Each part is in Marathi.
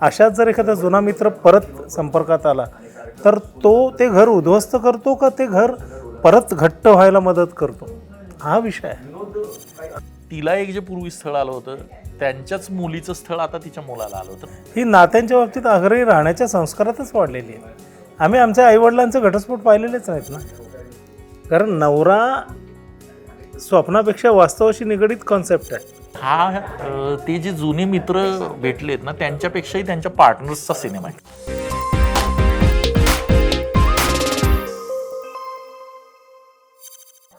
अशात जर एखादा जुना मित्र परत संपर्कात आला तर तो ते घर उद्ध्वस्त करतो का ते घर परत घट्ट व्हायला मदत करतो? हा विषय आहे. तिला एक जे पूर्वी स्थळ आलं होतं त्यांच्याच मुलीचं स्थळ आता तिच्या मुलाला आलं होतं. ही नात्यांच्या बाबतीत आग्रही राहण्याच्या संस्कारातच वाढलेली आहे. आम्ही आमच्या आईवडिलांचे घटस्फोट पाहिलेलेच नाहीत ना? कारण नवरा स्वप्नापेक्षा वास्तवाशी निगडीत कॉन्सेप्ट आहे. हा अं, ते जे जुने मित्र भेटलेत ना त्यांच्यापेक्षाही त्यांच्या पार्टनर्सचा सिनेमा आहे.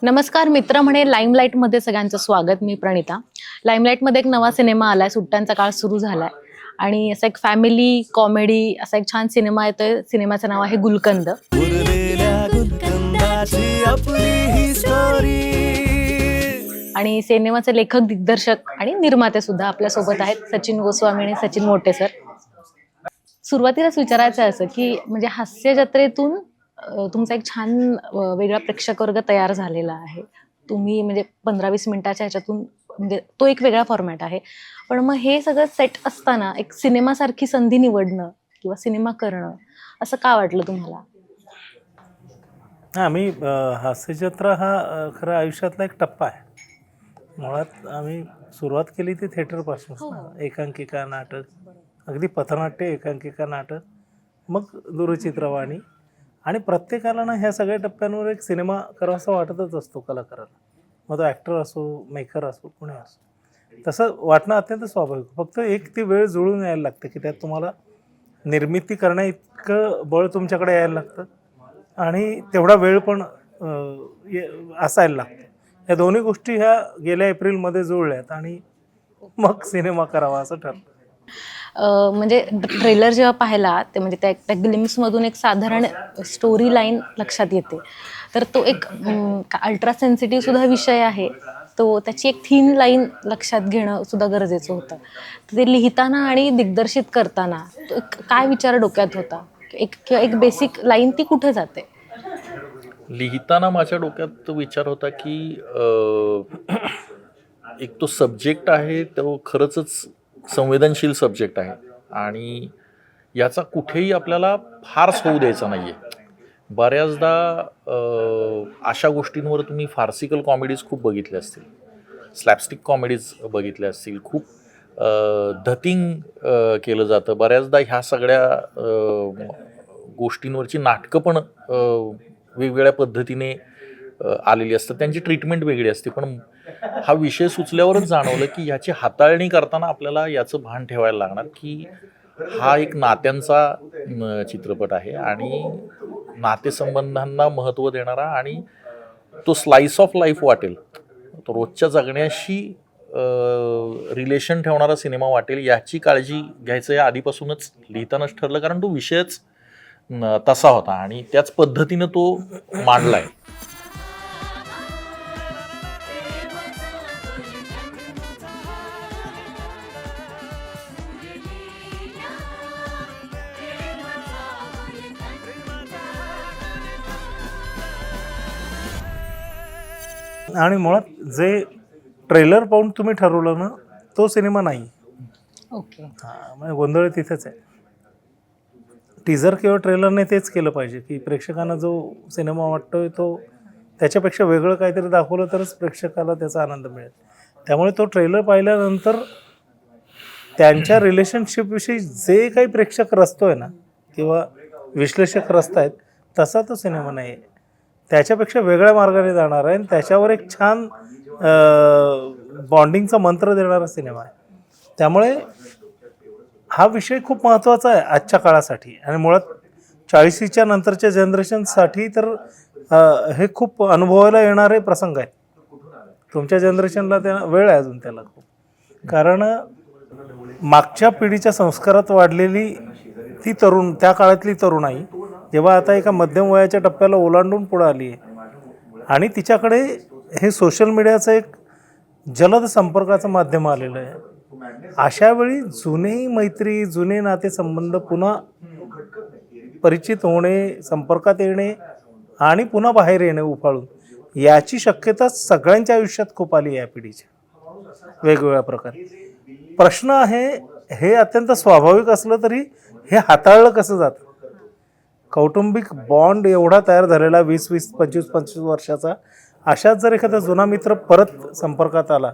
नमस्कार मित्र म्हणे लाईमलाईटमध्ये सगळ्यांचं स्वागत मी प्रणिता. लाईमलाईटमध्ये एक नवा सिनेमा आलाय सुट्ट्यांचा काळ सुरू झालाय. आणि असा एक फॅमिली कॉमेडी असा एक छान सिनेमा येतोय. सिनेमाचं नाव आहे गुलकंद. उरलेल्या गुलकंदाची आपली ही स्टोरी आणि सिनेमाचे लेखक दिग्दर्शक आणि निर्माते सुद्धा आपल्यासोबत आहेत. सचिन गोस्वामी आणि सचिन मोठे सर. सुरुवातीलाच विचारायचं असं की म्हणजे हास्य जत्रेतून तुमचा एक छान वेगळा प्रेक्षक वर्ग तयार झालेला आहे. तुम्ही म्हणजे पंधरा वीस मिनिटाच्या ह्याच्यातून म्हणजे तो एक वेगळा फॉर्मॅट आहे. पण मग हे सगळं सेट असताना एक सिनेमासारखी संधी निवडणं किंवा सिनेमा करणं असं का वाटलं तुम्हाला? हा, मी हास्यजत्रा हा खरं आयुष्यातला एक टप्पा आहे. मुळात आम्ही सुरुवात केली ती थिएटरपासून. एकांकिका नाटक. अगदी पथनाट्य एकांकिका नाटक मग दूरचित्रवाणी. आणि प्रत्येकाला ना ह्या सगळ्या टप्प्यांवर एक सिनेमा करावासा वाटतच असतो कलाकाराला. मग तो ॲक्टर असो मेकर असो कोणी असो. तसं वाटणं अत्यंत स्वाभाविक. फक्त एक ती वेळ जुळून यायला लागते की त्यात तुम्हाला निर्मिती करण्या इतकं बळ तुमच्याकडे यायला लागतं आणि तेवढा वेळ पण असायला लागतो. या दोन्ही गोष्टी ह्या गेल्या एप्रिलमध्ये जुळल्यात आणि मग सिनेमा करावा असं ठरलं. म्हणजे ट्रेलर जेव्हा पाहिला ते म्हणजे त्या त्या ग्लिम्समधून एक साधारण स्टोरी लाईन लक्षात येते. तर तो एक अल्ट्रा सेन्सिटिव्ह सुद्धा विषय आहे. तो त्याची एक थीन लाईन लक्षात घेणं सुद्धा गरजेचं होतं. तर ते लिहिताना आणि दिग्दर्शित करताना तो एक काय विचार डोक्यात होता? एक किंवा एक बेसिक लाईन ती कुठे जाते? लिहिताना माझ्या डोक्यात विचार होता की एक तो सब्जेक्ट आहे तो खरंच संवेदनशील सब्जेक्ट आहे. आणि याचा कुठेही आपल्याला फार्स होऊ द्यायचा नाही आहे बऱ्याचदा अशा गोष्टींवर तुम्ही फार्सिकल कॉमेडीज खूप बघितल्या असतील. स्लॅपस्टिक कॉमेडीज बघितल्या असतील. खूप धतिंग केलं जातं. बऱ्याचदा ह्या सगळ्या गोष्टींवरची नाटकं पण वेगवेगळ्या पद्धतीने आलेली असतात. त्यांची ट्रीटमेंट वेगळी असते. पण हा विषय सुचल्यावरच जाणवलं की ह्याची हाताळणी करताना आपल्याला याचं भान ठेवायला लागणार की हा एक नात्यांचा चित्रपट आहे आणि नातेसंबंधांना महत्त्व देणारा आणि तो स्लाइस ऑफ लाईफ वाटेल. तो रोजच्या जगण्याशी रिलेशन ठेवणारा सिनेमा वाटेल याची काळजी घ्यायचं या आधीपासूनच लिहितानाच ठरलं. कारण तो विषयच तसा होता. आणि त्याच पद्धतीनं तो मांडलाय. आणि मुळात जे ट्रेलर पाहून तुम्ही ठरवलं ना तो सिनेमा नाही. ओके. हा म्हणजे गोंधळ तिथेच आहे. टीझर किंवा ट्रेलरने तेच केलं पाहिजे की प्रेक्षकांना जो सिनेमा वाटतोय तो त्याच्यापेक्षा वेगळं काहीतरी दाखवलं तरच प्रेक्षकाला त्याचा आनंद मिळेल. त्यामुळे तो ट्रेलर पाहिल्यानंतर त्यांच्या रिलेशनशिपविषयी जे काही प्रेक्षक रचतोय ना किंवा विश्लेषक रचतायत तसा तो सिनेमा नाही आहे त्याच्यापेक्षा वेगळ्या मार्गाने जाणार आहे आणि त्याच्यावर एक छान बॉन्डिंगचा मंत्र देणारा सिनेमा आहे. त्यामुळे हा विषय खूप महत्त्वाचा आहे आजच्या काळासाठी. आणि मुळात चाळीसीच्या नंतरच्या जनरेशनसाठी तर अ, हे खूप अनुभवायला येणारे प्रसंग आहेत. तुमच्या जनरेशनला त्या वेळ आहे अजून त्याला खूप. कारण मागच्या पिढीच्या संस्कारात वाढलेली ती तरुण त्या काळातली तरुणाई जेव्हा आता एका मध्यम वयाच्या टप्प्याला ओलांडून पुढे आली आहे. आणि तिच्याकडे हे सोशल मीडियाचं एक जलद संपर्काचं माध्यम आलेलं आहे. अशा वेळी जुने मैत्री जुने नातेसंबंध पुन्हा परिचित होणे संपर्कात येणे आणि पुन्हा बाहेर येणे उफाळून याची शक्यता सगळ्यांच्या आयुष्यात खूप आली या पिढीच्या. वेगवेगळ्या प्रकारे. प्रश्न आहे हे अत्यंत स्वाभाविक असलं तरी हे हाताळलं कसं जातं? कौटुंबिक बॉन्ड एवढा तयार झालेला वीस वीस पंचवीस पंचवीस वर्षाचा अशाच जर एखादा जुना मित्र परत संपर्कात आला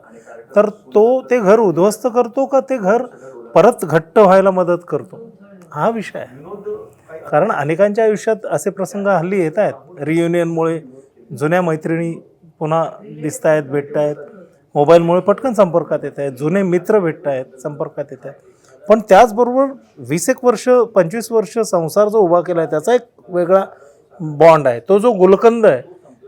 तर तो ते घर उद्ध्वस्त करतो का ते घर परत घट्ट व्हायला मदत करतो? हा विषय आहे. कारण अनेकांच्या आयुष्यात असे प्रसंग हल्ली येत आहेत. रियुनियनमुळे जुन्या मैत्रिणी पुन्हा दिसत आहेत भेटत आहेत मोबाईलमुळे पटकन संपर्कात येत आहेत. जुने मित्र भेटत आहेत संपर्कात येत आहेत. पण त्याचबरोबर वीस एक वर्ष पंचवीस वर्ष संसार जो उभा केला आहे त्याचा एक वेगळा बॉन्ड आहे. तो जो गुलकंद आहे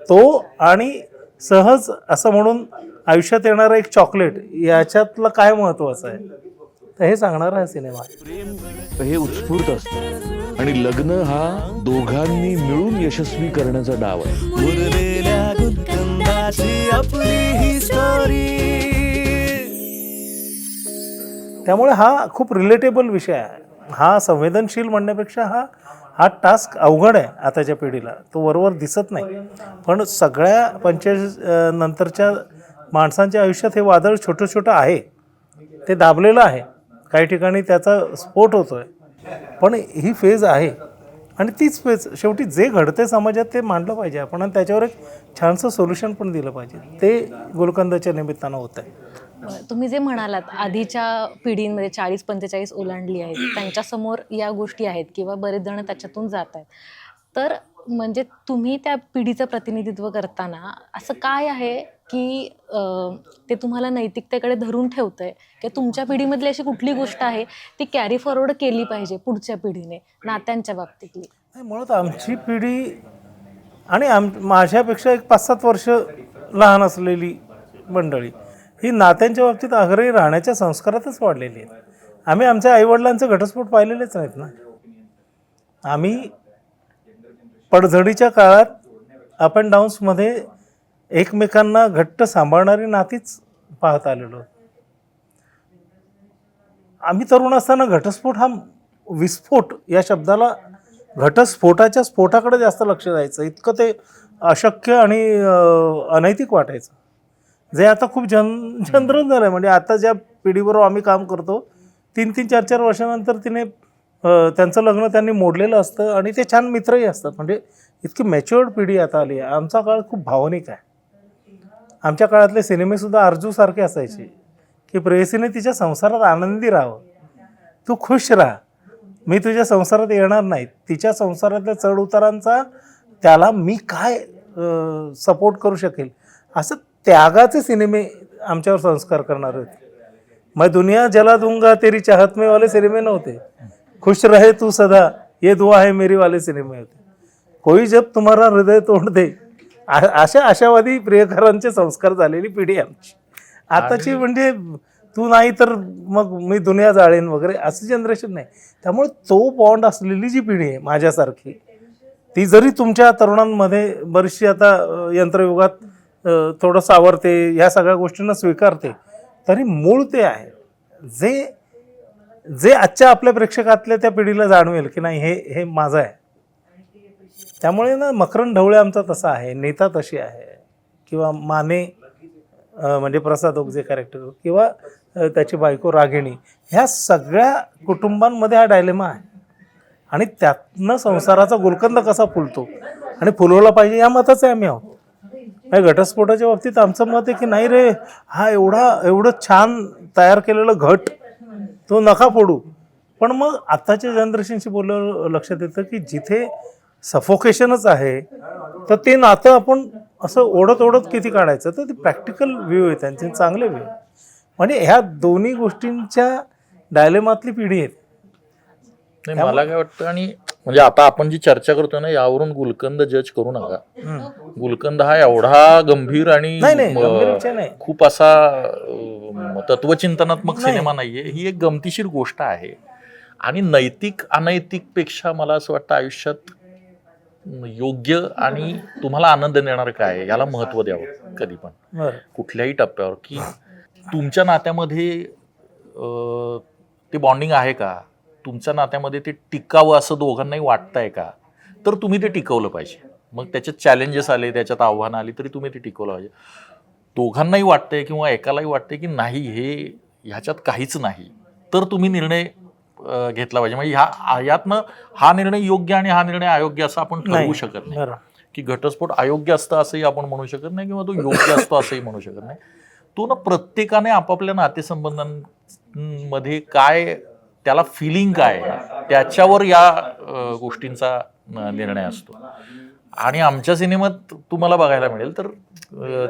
तो आणि सहज असं म्हणून आयुष्यात येणारं एक चॉकलेट याच्यातलं काय महत्त्वाचं आहे? तर हे सांगणारा हा सिनेमा. आहे प्रेम हे उत्स्फूर्त असतं. आणि लग्न हा दोघांनी मिळून यशस्वी करण्याचा डाव आहे. ही त्यामुळे हा खूप रिलेटेबल विषय आहे. हा संवेदनशील म्हणण्यापेक्षा हा हा टास्क अवघड आहे आताच्या पिढीला. तो वरवर दिसत नाही. पण सगळ्या पंचायत नंतरच्या माणसांच्या आयुष्यात हे वादळ छोटं छोटं आहे. ते दाबलेलं आहे. काही ठिकाणी त्याचा स्फोट होतो आहे पण ही फेज आहे. आणि तीच फेज शेवटी जे घडते समाजात ते मांडलं पाहिजे आपण. आणि त्याच्यावर एक छानसं सोल्युशन पण दिलं पाहिजे. ते गोलकंदाच्या निमित्तानं होत आहे तुम्ही जे म्हणालात आधीच्या पिढींमध्ये चाळीस पंचेचाळीस ओलांडली आहेत. त्यांच्यासमोर या गोष्टी आहेत किंवा बरेच जण त्याच्यातून जात आहेत. तर म्हणजे तुम्ही त्या पिढीचं प्रतिनिधित्व करताना असं काय आहे की ते तुम्हाला नैतिकतेकडे धरून ठेवतंय? की तुमच्या पिढीमधली अशी कुठली गोष्ट आहे ती कॅरी फॉरवर्ड केली पाहिजे पुढच्या पिढीने नात्यांच्या बाबतीतली? मुळात आमची पिढी आणि आम माझ्यापेक्षा एक पाच सात वर्ष लहान असलेली मंडळी. ही नात्यांच्या बाबतीत आग्रही राहण्याच्या संस्कारातच वाढलेली आहेत. आम्ही आमच्या आईवडिलांचे घटस्फोट पाहिलेलेच नाहीत ना. आम्ही पडझडीच्या काळात अप अँड डाऊन्समध्ये एकमेकांना घट्ट सांभाळणारी नातीच पाहत आलेलो. आम्ही तरुण असताना घटस्फोट हा विस्फोट या शब्दाला घटस्फोटाच्या स्फोटाकडे जास्त लक्ष द्यायचं. इतकं ते अशक्य आणि अनैतिक वाटायचं. जे आता खूप जन जनरल झालं आहे म्हणजे आता ज्या पिढीबरोबर आम्ही काम करतो तीन तीन चार चार वर्षानंतर तिने त्यांचं लग्न त्यांनी मोडलेलं असतं आणि ते छान मित्रही असतात. म्हणजे इतकी मॅच्युअर्ड पिढी आता आली आहे. आमचा काळ खूप भावनिक आहे. आमच्या काळातले सिनेमेसुद्धा अर्जूसारखे असायचे की प्रेयसीने तिच्या संसारात आनंदी राहावं. तू खुश राहा. मी तुझ्या संसारात येणार नाही. तिच्या संसारातल्या चढउतारांचा त्याला मी काय सपोर्ट करू शकेल? असं त्यागाचे सिनेमे आमच्यावर संस्कार करणारे होते. मैं दुनिया जला दूंगा तेरी चाहत में वाले सिनेमे नव्हते. खुश रहे तू सदा ये दुआ है मेरी वाले सिनेमे होते. कोई जब तुम्हारा हृदय तोड दे अशा आशावादी प्रियकरांचे संस्कार झालेली पिढी आहे आमची. आताची म्हणजे तू नाही तर मग मी दुनिया जाळेन वगैरे असं जनरेशन नाही. त्यामुळे तो बॉन्ड असलेली जी पिढी आहे माझ्यासारखी ती जरी तुमच्या तरुणांमध्ये बरीचशी आता यंत्रयुगात थोडं सावरते ह्या सगळ्या गोष्टींना स्वीकारते. तरी मूळ ते आहे. जे जे आजच्या आपल्या प्रेक्षकातल्या त्या पिढीला जाणवेल की नाही हे हे माझं आहे. त्यामुळे ना मकरंद ढवळे आमचा तसा आहे नेता तशी आहे. किंवा माने म्हणजे प्रसाद ओक जे कॅरेक्टर किंवा त्याची बायको रागिणी ह्या सगळ्या कुटुंबांमध्ये हा डायलेमा आहे. आणि त्यातनं संसाराचा गुलकंद कसा फुलतो? आणि फुलवला पाहिजे या मताचे आम्ही आहोत. नाही घटस्फोटाच्या बाबतीत आमचं मत आहे की नाही रे? हा एवढा एवढं छान तयार केलेलं घट तो नका फोडू. पण मग आत्ताच्या जनरेशनशी बोलल्यावर लक्षात येतं की जिथे सफोकेशनच आहे तर ते नातं आपण असं ओढत ओढत किती काढायचं? तर ते प्रॅक्टिकल व्ह्यू आहे त्यांचे चांगले व्ह्यू म्हणजे ह्या दोन्ही गोष्टींच्या डायलेमातली पिढी आहे मला काय वाटतं आणि म्हणजे आता आपण जी चर्चा करतोय ना यावरून गुलकंद जज करू नका. गुलकंद हा एवढा गंभीर आणि. खूप असा तत्वचिंतनात्मक सिनेमा नाहीये. ही एक गमतीशीर गोष्ट आहे. आणि नैतिक अनैतिकपेक्षा मला असं वाटतं आयुष्यात योग्य आणि तुम्हाला आनंद देणार काय याला महत्त्व द्यावं कधी पण. कुठल्याही टप्प्यावर. की तुमच्या नात्यामध्ये ते बॉन्डिंग आहे का? तुमच्या नात्यामध्ये ते टिकावं असं दोघांनाही वाटतंय का? तर तुम्ही ते टिकवलं पाहिजे. मग त्याच्यात चॅलेंजेस आले त्याच्यात आव्हानं आली तरी तुम्ही ते टिकवलं पाहिजे. दोघांनाही वाटतंय किंवा एकालाही वाटतंय की नाही हे ह्याच्यात काहीच नाही. तर तुम्ही निर्णय घेतला पाहिजे. म्हणजे ह्या यातनं हा निर्णय योग्य आणि हा निर्णय अयोग्य असं आपण ठरवू. शकत नाही. की घटस्फोट अयोग्य असतं असंही आपण म्हणू शकत नाही किंवा तो योग्य असतो असंही म्हणू शकत नाही. तो ना प्रत्येकाने आपापल्या नातेसंबंधांमध्ये काय त्याला फिलिंग काय? आहे, त्याच्यावर या गोष्टींचा निर्णय असतो. आणि आमच्या सिनेमात तुम्हाला बघायला मिळेल तर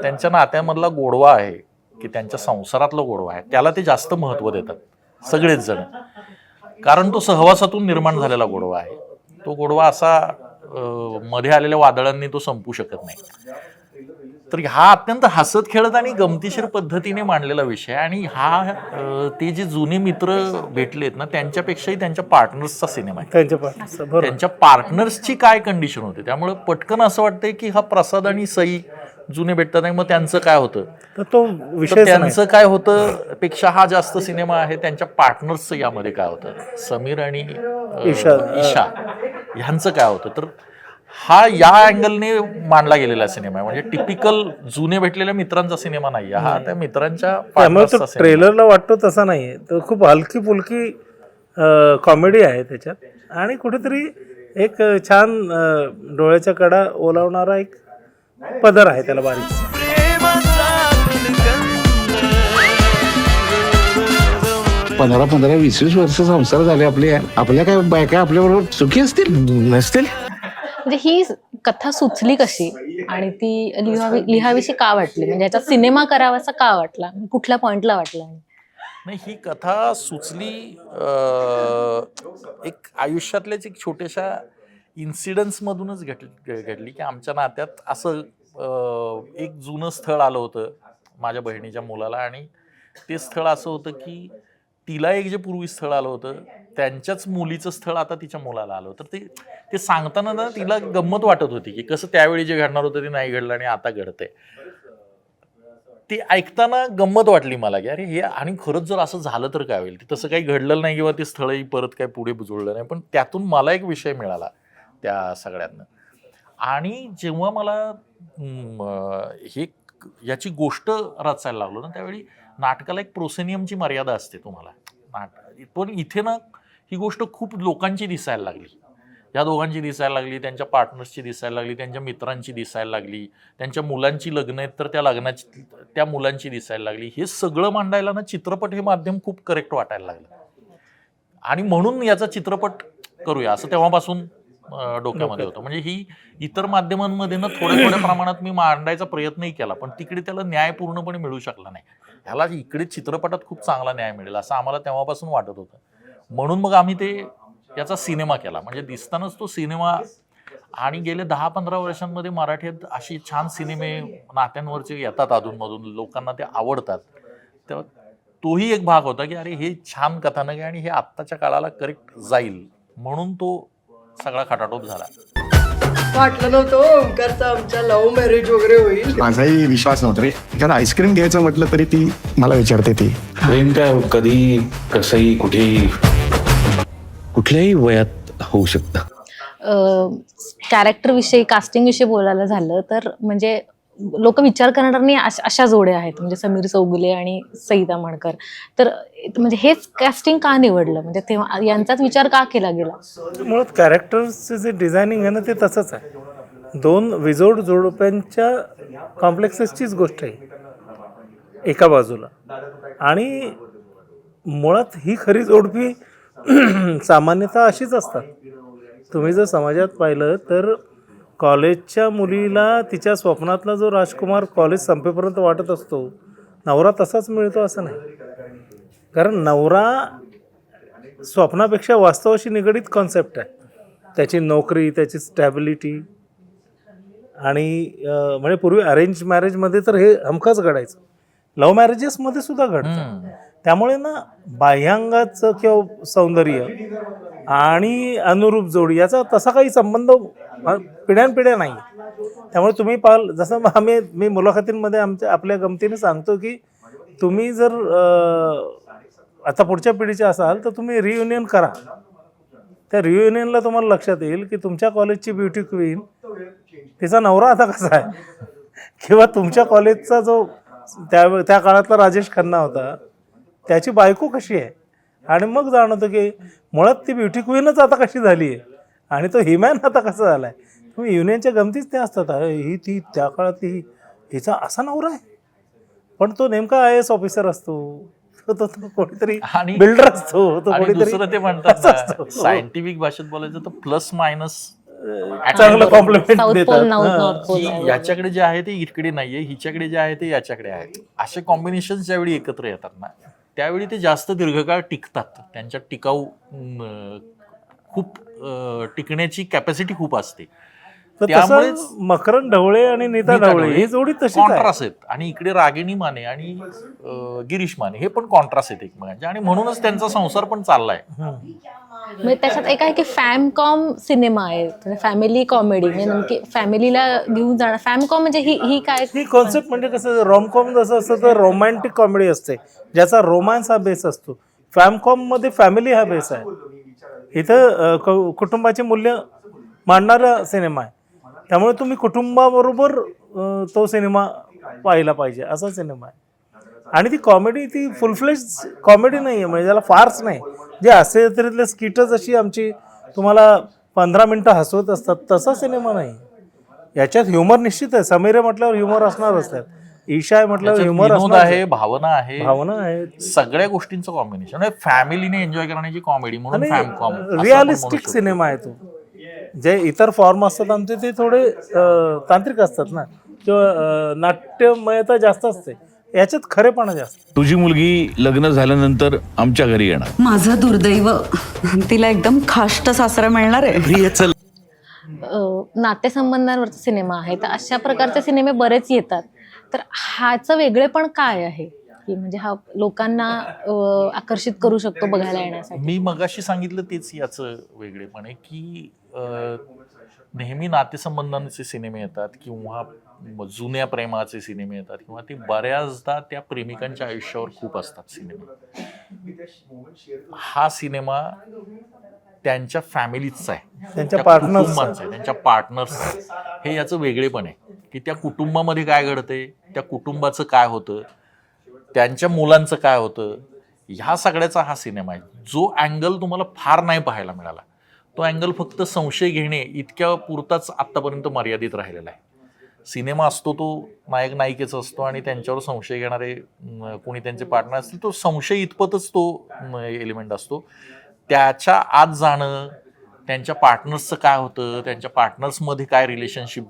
त्यांच्या नात्यामधला गोडवा आहे की त्यांच्या संसारातला गोडवा आहे. त्याला ते जास्त महत्त्व देतात सगळेच जण. कारण तो सहवासातून निर्माण झालेला गोडवा आहे. तो गोडवा असा मध्ये आलेल्या वादळांनी तो संपू शकत नाही. तर हा अत्यंत हसत खेळत आणि गमतीशीर पद्धतीने मांडलेला विषय आणि हा ते जे जुने मित्र भेटलेत ना त्यांच्यापेक्षाही त्यांच्या पार्टनर्सचा सिनेमा आहे. त्यांच्या त्यांच्या पार्टनर्सची काय कंडिशन होते? त्यामुळे पटकन असं वाटतंय की हा प्रसाद आणि सई जुने भेटतात आणि मग त्यांचं काय होतं? तर तो विषय त्यांचं काय होतं पेक्षा हा जास्त सिनेमा आहे त्यांच्या पार्टनर्सचं यामध्ये काय होतं? समीर आणि. ईशा. ह्यांचं काय होतं? तर हा या अँगलने मांडला गेलेला सिनेमा आहे. म्हणजे टिपिकल जुने भेटलेल्या मित्रांचा सिनेमा नाही हा त्या मित्रांच्या. ट्रेलरला वाटतो तसा नाहीये. तो खूप हलकी फुलकी कॉमेडी आहे त्याच्यात. आणि कुठेतरी एक छान डोळ्याच्या कडा ओलावणारा एक पदर आहे त्याला बारीक. पंधरा पंधरा वीस वीस वर्ष संसार झाले आपले. आपल्या काय बायका आपल्याबरोबर सुखी असतील? नसतील. म्हणजे ही कथा सुचली कशी? आणि ती लिहावी लिहावीशी का वाटली? म्हणजे याचा सिनेमा करावासा का वाटला? कुठल्या पॉइंटला वाटला? नाही ही कथा सुचली एक आयुष्यातल्याच एक छोट्याशा इन्सिडन्स मधूनच घट घडली की आमच्या नात्यात असं एक जुनं स्थळ आलं होतं माझ्या बहिणीच्या मुलाला. आणि ते स्थळ असं होतं की तिला एक जे पूर्वी स्थळ आलं होतं त्यांच्याच मुलीचं स्थळ आता तिच्या मुलाला आलं होतं. ते ते सांगताना ना तिला गंमत वाटत होती की कसं त्यावेळी जे घडणार होतं ते नाही घडलं आणि आता घडतंय. ते ऐकताना गंमत वाटली मला की अरे हे आणि खरंच जर असं झालं तर काय होईल? ते तसं काही घडलं नाही किंवा ते स्थळही परत काय पुढे जुळलं नाही. पण त्यातून मला एक विषय मिळाला त्या सगळ्यांना आणि जेव्हा मला हे याची गोष्ट रचायला लागलो ना त्यावेळी नाटकाला एक प्रोसेनियमची मर्यादा असते तुम्हाला. नाट पण इथे ना ही गोष्ट खूप लोकांची दिसायला लागली. या दोघांची दिसायला लागली त्यांच्या पार्टनर्सची दिसायला लागली त्यांच्या मित्रांची दिसायला लागली त्यांच्या मुलांची लग्न आहेत तर त्या लग्नाची त्या मुलांची दिसायला लागली. हे सगळं मांडायला ना चित्रपट हे माध्यम खूप करेक्ट वाटायला लागलं. आणि म्हणून याचा चित्रपट करूया असं तेव्हापासून डोक्यामध्ये होतं. म्हणजे ही इतर माध्यमांमध्ये ना थोड्या थोड्या प्रमाणात मी मांडायचा प्रयत्नही केला पण तिकडे त्याला न्याय पूर्णपणे मिळू शकला नाही. ह्याला इकडे चित्रपटात खूप चांगला न्याय मिळेल असं आम्हाला तेव्हापासून वाटत होतं. म्हणून मग आम्ही ते याचा सिनेमा केला. म्हणजे दिसतानाच तो सिनेमा आणि गेले दहा पंधरा वर्षांमध्ये मराठीत अशी छान सिनेमे नात्यांवरचे येतात अधूनमधून लोकांना ते आवडतात. तेव्हा तोही एक भाग होता की अरे हे छान कथानक आहे आणि हे आत्ताच्या काळाला करेक्ट जाईल. म्हणून तो सगळा खटाटोप झाला. वाटलं नव्हतं हो, ओंकारचं आमच्या लव्ह मॅरेज वगैरे होईल. माझाही विश्वास नव्हता रे. कारण आईस्क्रीम घ्यायचं म्हटलं तरी ती मला विचारते ती. प्रेम काय कधी कसंही कुठेही? कुठल्याही वयात होऊ शकतं. कॅरेक्टर विषयी कास्टिंग विषयी बोलायला झालं तर म्हणजे लोक विचार करणार नाही अश- अशा जोड्या आहेत. म्हणजे समीर चौगुले आणि सईदा मणकर. तर म्हणजे हेच कास्टिंग का निवडलं? म्हणजे तेव्हा यांचाच विचार का केला गेला? मुळात कॅरेक्टरचं जे डिझायनिंग आहे ना ते तसंच आहे. दोन विजोड जोडप्यांच्या कॉम्प्लेक्सेसचीच गोष्ट आहे. एका बाजूला. आणि मुळात ही खरी जोडपी सामान्यतः अशीच असतात. तुम्ही जर समाजात पाहिलं तर कॉलेजच्या मुलीला तिच्या स्वप्नातला जो राजकुमार कॉलेज संपेपर्यंत वाटत असतो नवरा तसाच मिळतो असं नाही. कारण नवरा स्वप्नापेक्षा वास्तवाशी निगडीत कॉन्सेप्ट आहे. त्याची नोकरी त्याची स्टॅबिलिटी आणि म्हणजे पूर्वी अरेंज मॅरेजमध्ये तर हे हमखास घडायचं. लव्ह मॅरेजेसमध्ये सुद्धा घडतं. त्यामुळे ना बाह्यांगाचं किंवा सौंदर्य आणि अनुरूप जोडी याचा तसा काही संबंध पिढ्यानपिढ्या नाही. त्यामुळे तुम्ही पाल जसं मग आम्ही मी मुलाखतींमध्ये आमच्या आपल्या गमतीने सांगतो की तुम्ही जर आता पुढच्या पिढीचे असाल तर तुम्ही रियुनियन करा. त्या रियुनियनला तुम्हाला लक्षात येईल की तुमच्या कॉलेजची ब्युटी क्वीन तिचा नवरा आता कसा आहे? किंवा तुमच्या कॉलेजचा जो त्या त्या काळातला राजेश खन्ना होता त्याची बायको कशी आहे? आणि मग जाणवतं की मुळात ती ब्युटी क्वीनच आता कशी झाली आहे आणि तो हिमॅन आता कसा झाला आहे तुम्ही युनियनच्या गमतीच त्या असतात. अरे ही ती त्या काळात ही हिचा असा नवरा आहे. पण तो नेमका आय एस ऑफिसर असतो. तो तो तो कोणीतरी आणि- बिल्डर असतो. तो आणि कोणीतरी दुसरं ते म्हणतात असं असतो. सायंटिफिक भाषेत बोलायचं तर प्लस मायनस चांगलं कॉम्प्लिमेंट साऊथ देतात. पोल नॉर्थ हां. नॉर्थ पोल की याच्याकडे जे आहे ते इकडे नाहीये. हिच्याकडे जे आहे ते याच्याकडे आहे. असे कॉम्बिनेशन ज्यावेळी एकत्र येतात ना त्यावेळी ते जास्त दीर्घकाळ टिकतात. त्यांच्या टिकाऊ अं, खूप टिकण्याची कॅपॅसिटी खूप असते. तर त्यामुळेच तसं मकरंद ढवळे आणि नीता नीता ढवळे ढवळे ही जोडी तशीच आहे. कॉन्ट्रास्ट आहेत. आणि इकडे रागिणी माने आणि अं, गिरीश माने हे पण कॉन्ट्रास्ट आहेत एकमेकांचे. आणि म्हणूनच त्यांचा संसार पण चाललाय. म्हणजे त्याच्यात एक आहे की फॅमकॉम सिनेमा आहे म्हणजे फॅमिली कॉमेडी म्हणजे नेमकी फॅमिलीला घेऊन जाणार फॅमकॉम म्हणजे ही ही काय? ही कॉन्सेप्ट म्हणजे कसं रोमकॉम जसं असतं तर रोमॅन्टिक कॉमेडी असते. ज्याचा रोमॅन्स हा बेस असतो. फॅमकॉममध्ये फॅमिली हा बेस आहे. इथं क कुटुंबाचे मूल्य मांडणारा सिनेमा आहे. त्यामुळे तुम्ही कुटुंबाबरोबर तो सिनेमा पाहिला पाहिजे असा सिनेमा आहे. आणि ती कॉमेडी ती फुलफ्लेज कॉमेडी नाही आहे म्हणजे त्याला फारच नाही. जे असे तरीतले स्किटच अशी आमची तुम्हाला पंधरा मिनटं हसवत असतात तसा सिनेमा नाही. याच्यात ह्युमर निश्चित आहे. समीरे म्हटल्यावर ह्युमर असणारच त्यात. ईशा आहे त्याच्यात ह्युमर विनोद आहे भावना आहे. भावना आहे. सगळ्या गोष्टींचं कॉम्बिनेशन म्हणजे फॅमिलीने एन्जॉय करण्याची कॉमेडी म्हणून रिअलिस्टिक सिनेमा आहे तो. जे इतर फॉर्म असतात आमचे ते थोडे तांत्रिक असतात ना. किंवा नाट्यमयता जास्त असते. याच्यात खरेपणा जास्त. तुझी मुलगी लग्न झाल्यानंतर आमच्या घरी येणार. माझं दुर्दैव. तिला एकदम खाष्ट सासरा मिळणार आहे. नातेसंबंधांवरचा सिनेमा आहे. तर अशा प्रकारचे सिनेमे बरेच येतात. तर ह्याचं वेगळेपण काय आहे? की म्हणजे हा लोकांना आकर्षित करू शकतो बघायला येण्यासाठी. मी मगाशी सांगितलं तेच याचं वेगळेपण आहे की नेहमी नातेसंबंधांचे सिनेमे येतात किंवा जुन्या प्रेमाचे सिनेमे येतात किंवा ते बऱ्याचदा त्या प्रेमिकांच्या आयुष्यावर खूप असतात सिनेमे. हा सिनेमा त्यांच्या फॅमिलीचा आहे. त्यांच्या. कुटुंबांचा आहे त्यांच्या पार्टनर्स हे याचं वेगळेपण आहे की त्या कुटुंबामध्ये काय घडतंय त्या कुटुंबाचं काय होतं त्यांच्या मुलांचं काय होतं ह्या सगळ्याचा हा सिनेमा आहे. जो अँगल तुम्हाला फार नाही पाहायला मिळाला. तो अँगल फक्त संशय घेणे इतक्या पुरताच आत्तापर्यंत मर्यादित राहिलेला आहे. सिनेमा असतो तो नायक नायिकेचा असतो आणि त्यांच्यावर संशय घेणारे कोणी त्यांचे पार्टनर असतील तो संशय इतपतच तो एलिमेंट असतो. त्याच्या आत जाणं त्यांच्या पार्टनर्सचं काय होतं त्यांच्या पार्टनर्समध्ये काय रिलेशनशिप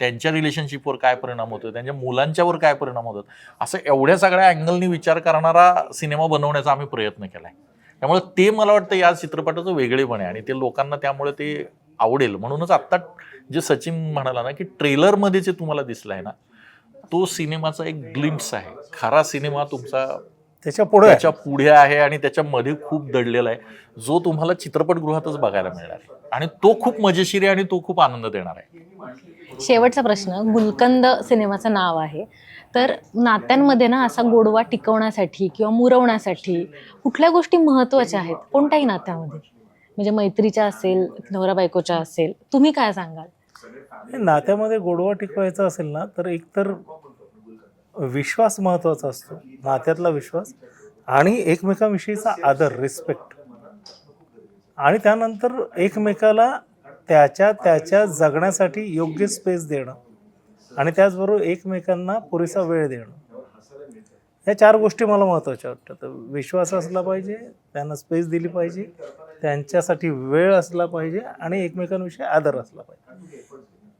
त्यांच्या रिलेशनशिपवर काय परिणाम होतो त्यांच्या मुलांच्यावर काय परिणाम होतात असं एवढ्या सगळ्या अँगलनी विचार करणारा सिनेमा बनवण्याचा आम्ही प्रयत्न केला आहे त्यामुळे ते मला वाटतं या चित्रपटाचं वेगळेपण आहे आणि ते लोकांना त्यामुळे ते आवडेल. म्हणूनच आत्ता जे सचिन म्हणाला ना की ट्रेलरमध्ये जे तुम्हाला दिसलं आहे ना तो सिनेमाचा एक ग्लिम्प्स आहे. खरा सिनेमा तुमचा त्याच्या पुढे त्याच्या पुढे आहे आणि त्याच्यामध्ये खूप दडलेला आहे. जो तुम्हाला चित्रपटगृहातच बघायला मिळणार आहे. आणि तो खूप मजेशीर आहे आणि तो खूप आनंद देणार आहे. शेवटचा प्रश्न गुलकंद सिनेमाचं नाव आहे. तर नात्यांमध्ये ना असा गोडवा टिकवण्यासाठी किंवा मुरवण्यासाठी कुठल्या गोष्टी महत्त्वाच्या आहेत? कोणत्याही नात्यामध्ये? म्हणजे मैत्रीच्या असेल नवरा बायकोच्या असेल तुम्ही काय सांगाल? नात्यामध्ये गोडवा टिकवायचा असेल ना तर एकतर विश्वास महत्त्वाचा असतो. नात्यातला विश्वास आणि एकमेकांविषयीचा आदर रिस्पेक्ट आणि त्यानंतर एकमेकाला त्याच्या त्याच्या जगण्यासाठी योग्य स्पेस देणं. आणि त्याचबरोबर एकमेकांना पुरेसा वेळ देणं. या चार गोष्टी मला महत्त्वाच्या वाटतात. तर विश्वास असला पाहिजे त्यांना स्पेस दिली पाहिजे त्यांच्यासाठी वेळ असला पाहिजे आणि एकमेकांविषयी आदर असला पाहिजे.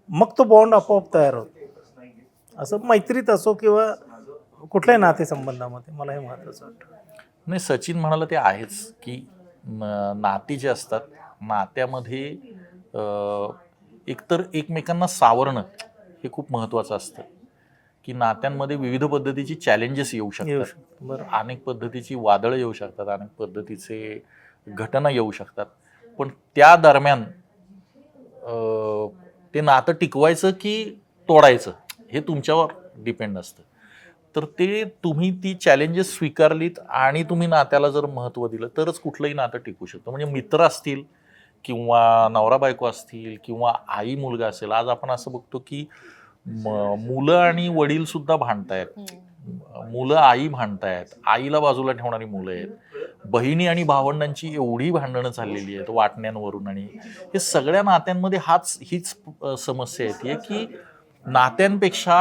मग तो बॉन्ड आपोआप तयार होतो. असं मैत्रीत असो किंवा कुठल्याही नातेसंबंधामध्ये मला हे महत्त्वाचं वाटतं. नाही सचिन म्हणाला ते आहेच की नाती जे असतात नात्यामध्ये एकतर एकमेकांना सावरणं हे खूप महत्त्वाचं असतं. की नात्यांमध्ये विविध पद्धतीची चॅलेंजेस येऊ शकतात. शकतं बरं अनेक पद्धतीची वादळं येऊ शकतात अनेक पद्धतीचे घटना येऊ शकतात. पण त्या दरम्यान ते नातं टिकवायचं की तोडायचं? हे तुमच्यावर डिपेंड असतं. तर ते तुम्ही ती चॅलेंजेस स्वीकारलीत आणि तुम्ही नात्याला जर महत्त्व दिलं तरच कुठलंही नातं टिकू शकतं. म्हणजे मित्र असतील किंवा नवरा बायको असतील किंवा आई मुलगा असेल आज आपण असं बघतो की मुलं आणि वडील सुद्धा भांडतायत. मुलं आई भांडतायत. आईला बाजूला ठेवणारी मुलं आहेत. बहिणी आणि भावंडांची एवढी भांडणं चाललेली आहेत वाटण्यांवरून आणि हे सगळ्या नात्यांमध्ये हाच हीच समस्या येते की नात्यांपेक्षा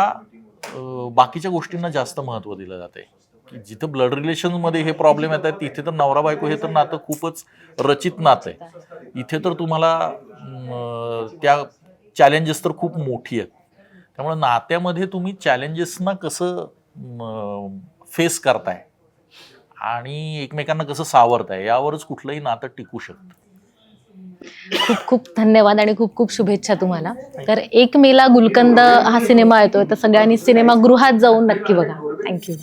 बाकीच्या गोष्टींना जास्त महत्त्व दिलं जाते. की जिथं ब्लड रिलेशनमध्ये हे प्रॉब्लेम येत आहेत तिथे तर नवरा बायको हे तर नातं खूपच रचित नातं आहे. इथे तर तुम्हाला त्या चॅलेंजेस तर खूप मोठी आहेत. त्यामुळे नात्यामध्ये तुम्ही चॅलेंजेसना कसं फेस करताय आणि एकमेकांना कसं सावरताय यावरच कुठलंही नातं टिकू शकतं. खूप खूप धन्यवाद आणि खूप खूप शुभेच्छा तुम्हाला. तर एक मेला गुलकंद हा सिनेमा येतोय तर सगळ्यांनी सिनेमागृहात जाऊन नक्की बघा. थँक्यू